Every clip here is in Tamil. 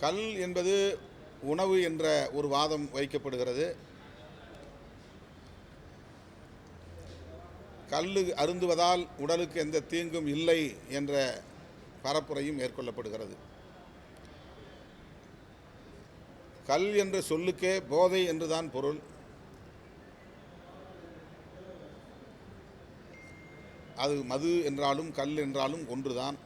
கல் என்பது உணவு என்ற ஒரு வாதம் வைக்கப்படுகிறது. கல் அருந்துவதால் உடலுக்கு எந்த தீங்கும் இல்லை என்ற பரப்புரையும் மேற்கொள்ளப்படுகிறது. கல் என்ற சொல்லுக்கே போதை என்றுதான் பொருள். அது மது என்றாலும் கல் என்றாலும் ஒன்றுதான்.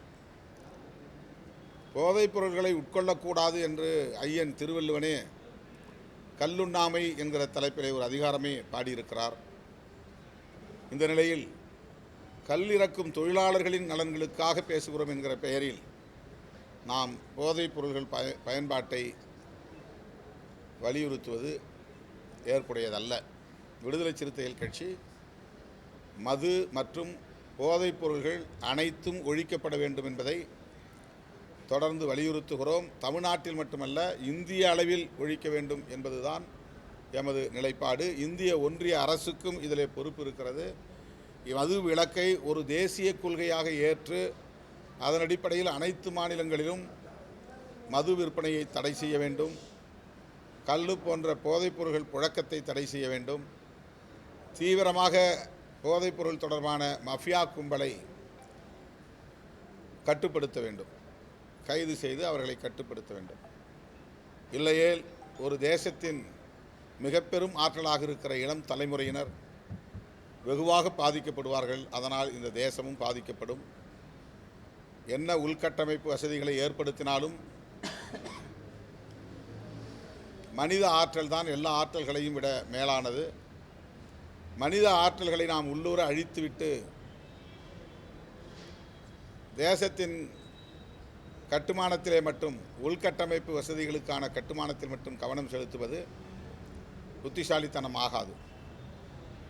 போதைப் பொருள்களை உட்கொள்ளக்கூடாது என்று ஐயன் திருவள்ளுவனே கல்லுண்ணாமை என்கிற தலைப்பிலே ஒரு அதிகாரமே பாடியிருக்கிறார். இந்த நிலையில் கல் இறக்கும் தொழிலாளர்களின் நலன்களுக்காக பேசுகிறோம் என்கிற பெயரில் நாம் போதைப் பொருள்கள் பய பயன்பாட்டை வலியுறுத்துவது ஏற்புடையதல்ல. விடுதலை சிறுத்தைகள் கட்சி மது மற்றும் போதைப் பொருள்கள் அனைத்தும் ஒழிக்கப்பட வேண்டும் என்பதை தொடர்ந்து வலியுறுத்துகிறோம். தமிழ்நாட்டில் மட்டுமல்ல இந்திய அளவில் ஒழிக்க வேண்டும் என்பதுதான் எமது நிலைப்பாடு. இந்திய ஒன்றிய அரசுக்கும் இதில் பொறுப்பு இருக்கிறது. மது விலக்கை ஒரு தேசிய கொள்கையாக ஏற்று அதன் அடிப்படையில் அனைத்து மாநிலங்களிலும் மது விற்பனையை தடை செய்ய வேண்டும். கல் போன்ற போதைப்பொருள்கள் புழக்கத்தை தடை செய்ய வேண்டும். தீவிரமாக போதைப்பொருள் தொடர்பான மஃபியா கும்பலை கட்டுப்படுத்த வேண்டும். கைது செய்து அவர்களை கட்டுப்படுத்த வேண்டும். இல்லையேல் ஒரு தேசத்தின் மிக பெரும் ஆற்றலாக இருக்கிற இளம் தலைமுறையினர் வெகுவாக பாதிக்கப்படுவார்கள். அதனால் இந்த தேசமும் பாதிக்கப்படும். என்ன உள்கட்டமைப்பு வசதிகளை ஏற்படுத்தினாலும் மனித ஆற்றல் தான் எல்லா ஆற்றல்களையும் விட மேலானது. மனித ஆற்றல்களை நாம் உள்ளூர அழித்துவிட்டு தேசத்தின் கட்டுமானத்திலே மட்டும் உள்கட்டமைப்பு வசதிகளுக்கான கட்டுமானத்தில் மட்டும் கவனம் செலுத்துவது புத்திசாலித்தனம் ஆகாது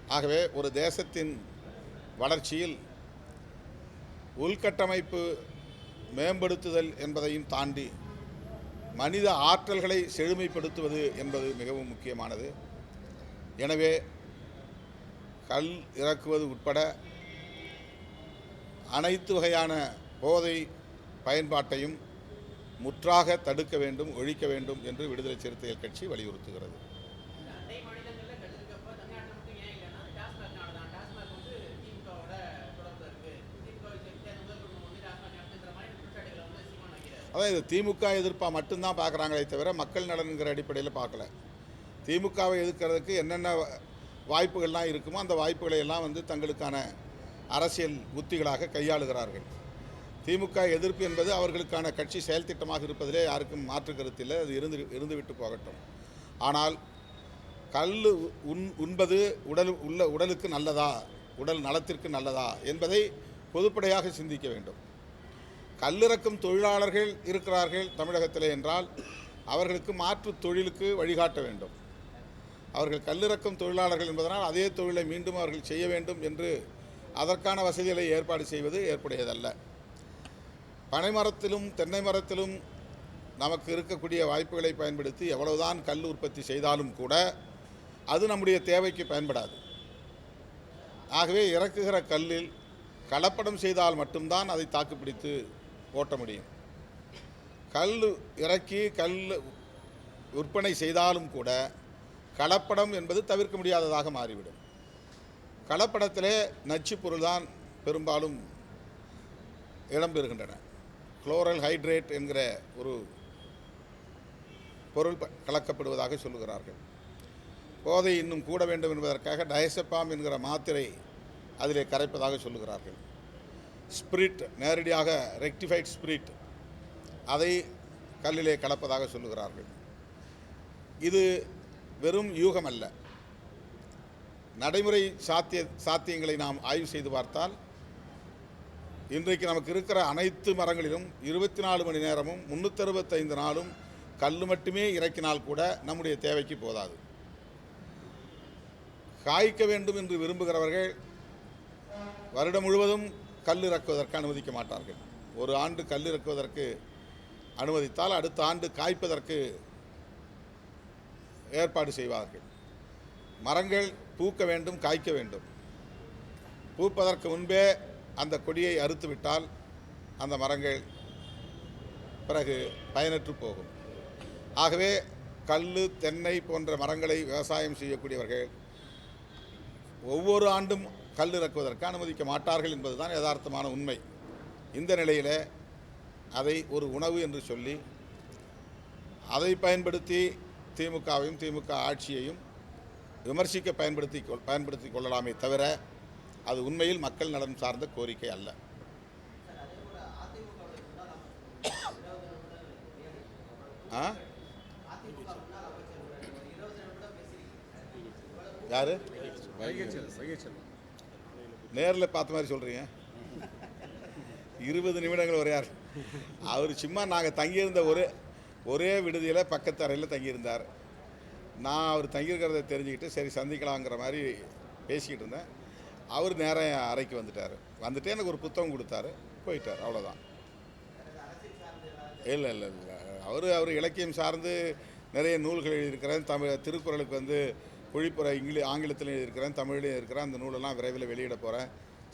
ஆகவே ஒரு தேசத்தின் வளர்ச்சியில் உள்கட்டமைப்பு மேம்படுத்துதல் என்பதையும் தாண்டி மனித ஆற்றல்களை செழுமைப்படுத்துவது என்பது மிகவும் முக்கியமானது. எனவே கல் இறக்குவது உட்பட அனைத்து வகையான போதை பயன்பாட்டையும் முற்றாக தடுக்க வேண்டும் ஒழிக்க வேண்டும் என்று விடுதலை சிறுத்தைகள் கட்சி வலியுறுத்துகிறது. அதான் இது திமுக எதிர்ப்பாக மட்டும்தான் பார்க்குறாங்களே தவிர மக்கள் நலனுங்கிற அடிப்படையில் பார்க்கல. திமுகவை எதிர்க்கிறதுக்கு என்னென்ன வாய்ப்புகள்லாம் இருக்குமோ அந்த வாய்ப்புகளை எல்லாம் வந்து தங்களுக்கான அரசியல் உத்திகளாக கையாளுகிறார்கள். திமுக எதிர்ப்பு என்பது அவர்களுக்கான கட்சி செயல் திட்டமாக இருப்பதிலே யாருக்கும் மாற்று கருத்து இல்லை. அது இருந்து இருந்துவிட்டு போகட்டும். ஆனால் கல் உண் உண்பது உடல் உள்ள உடலுக்கு நல்லதா உடல் நலத்திற்கு நல்லதா என்பதை பொதுப்படையாக சிந்திக்க வேண்டும். கல்லிறக்கும் தொழிலாளர்கள் இருக்கிறார்கள் தமிழகத்திலே என்றால் அவர்களுக்கு மாற்று தொழிலுக்கு வழிகாட்ட வேண்டும். அவர்கள் கல்லிறக்கும் தொழிலாளர்கள் என்பதனால் அதே தொழிலை மீண்டும் அவர்கள் செய்ய வேண்டும் என்று அதற்கான வசதிகளை ஏற்பாடு செய்வது ஏற்புடையதல்ல. பனை மரத்திலும் தென்னை மரத்திலும் நமக்கு இருக்கக்கூடிய வாய்ப்புகளை பயன்படுத்தி எவ்வளவுதான் கல் உற்பத்தி செய்தாலும் கூட அது நம்முடைய தேவைக்கு பயன்படாது. ஆகவே இறக்குகிற கல்லில் கலப்படம் செய்தால் மட்டும்தான் அதை தாக்குப்பிடித்து ஓட்ட முடியும். கல் இறக்கி கல் விற்பனை செய்தாலும் கூட கலப்படம் என்பது தவிர்க்க முடியாததாக மாறிவிடும். கலப்படத்திலே நச்சுப் பொருள்தான் பெரும்பாலும் இடம்பெறுகின்றன. குளோரல் ஹைட்ரேட் என்கிற ஒரு பொருள் கலக்கப்படுவதாக சொல்லுகிறார்கள். போதை இன்னும் கூட வேண்டும் என்பதற்காக டயசப்பாம் என்கிற மாத்திரை அதிலே கரைப்பதாக சொல்லுகிறார்கள். ஸ்பிரிட் நேரடியாக ரெக்டிஃபைட் ஸ்பிரிட் அதை கல்லிலே கலப்பதாக சொல்லுகிறார்கள். இது வெறும் யூகம் அல்ல நடைமுறை சாத்திய சாத்தியங்களை நாம் ஆய்வு செய்து பார்த்தால் இன்றைக்கு நமக்கு இருக்கிற அனைத்து மரங்களிலும் இருபத்தி நாலு மணி நேரமும் முந்நூற்றறுபத்தைந்து நாளும் கல் மட்டுமே இறக்கினால் கூட நம்முடைய தேவைக்கு போதாது. காய்க்க வேண்டும் என்று விரும்புகிறவர்கள் வருடம் முழுவதும் கல் இறக்குவதற்கு அனுமதிக்க மாட்டார்கள். ஒரு ஆண்டு கல் இறக்குவதற்கு அனுமதித்தால் அடுத்த ஆண்டு காய்ப்பதற்கு ஏற்பாடு செய்வார்கள். மரங்கள் பூக்க வேண்டும் காய்க்க வேண்டும். பூப்பதற்கு முன்பே அந்த கொடியை அறுத்துவிட்டால் அந்த மரங்கள் பிறகு பயனற்று போகும். ஆகவே கல் தென்னை போன்ற மரங்களை விவசாயம் செய்யக்கூடியவர்கள் ஒவ்வொரு ஆண்டும் கல் இறக்குவதற்கு அனுமதிக்க மாட்டார்கள் என்பதுதான் யதார்த்தமான உண்மை. இந்த நிலையில் அதை ஒரு உணவு என்று சொல்லி அதை பயன்படுத்தி திமுகவையும் திமுக ஆட்சியையும் விமர்சிக்க பயன்படுத்தி கொள் பயன்படுத்தி கொள்ளலாமே தவிர அது உண்மையில் மக்கள் நலன் சார்ந்த கோரிக்கை அல்ல. ஆ? யாரு? நேரில் பார்த்த மாதிரி சொல்கிறீங்க இருபது நிமிடங்கள் ஒரு யார் அவர் சும்மா நாங்கள் தங்கியிருந்த ஒரே ஒரே விடுதியில் பக்கத்து அறையில் தங்கியிருந்தார். நான் அவர் தங்கியிருக்கிறத தெரிஞ்சுக்கிட்டு சரி சந்திக்கலாங்கிற மாதிரி பேசிக்கிட்டு இருந்தேன். அவர் நேரம் என் அறைக்கு வந்துட்டார். வந்துட்டு எனக்கு ஒரு புத்தகம் கொடுத்தாரு. போயிட்டார். அவ்வளோதான் இல்லை இல்லை இல்லை. அவர் அவர் இலக்கியம் சார்ந்து நிறைய நூல்கள் எழுதியிருக்கிறேன். தமிழ் திருக்குறளுக்கு வந்து பொழிப்புரை இங்கிலீஷ் ஆங்கிலத்திலும் எழுதியிருக்கிறேன். தமிழ்லையும் இருக்கிறேன் அந்த நூலெல்லாம் விரைவில் வெளியிட போகிறேன்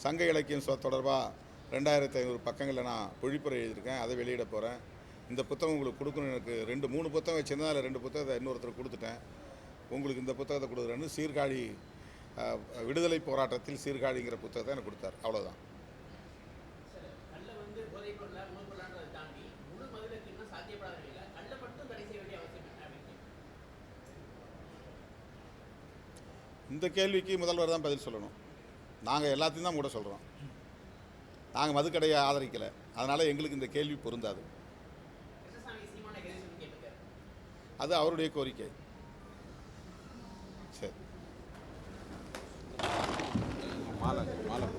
சங்க இலக்கியம் சொ தொடர்பாக ரெண்டாயிரத்தி ஐநூறு பக்கங்களில் நான் பொழிப்புரை எழுதியிருக்கேன். அதை வெளியிட போகிறேன் இந்த புத்தகம் உங்களுக்கு கொடுக்கணும் எனக்கு ரெண்டு மூணு புத்தகம் வச்சுருந்தேன். அதில் ரெண்டு புத்தகத்தை இன்னொருத்தர் கொடுத்துட்டேன். உங்களுக்கு இந்த புத்தகத்தை கொடுக்குறேன்னு சீர்காழி விடுதலை போராட்டத்தில் சீர்காழிங்கிற புத்தகத்தை எனக்கு கொடுத்தார். அவ்வளோதான் இந்த கேள்விக்கு முதல்வர் தான் பதில் சொல்லணும். நாங்கள் எல்லாத்தையும் தான் மூட சொல்கிறோம் நாங்கள் மதுக்கடையை ஆதரிக்கலை. அதனால் எங்களுக்கு இந்த கேள்வி பொருந்தாது. அது அவருடைய கோரிக்கை. మాల మాల.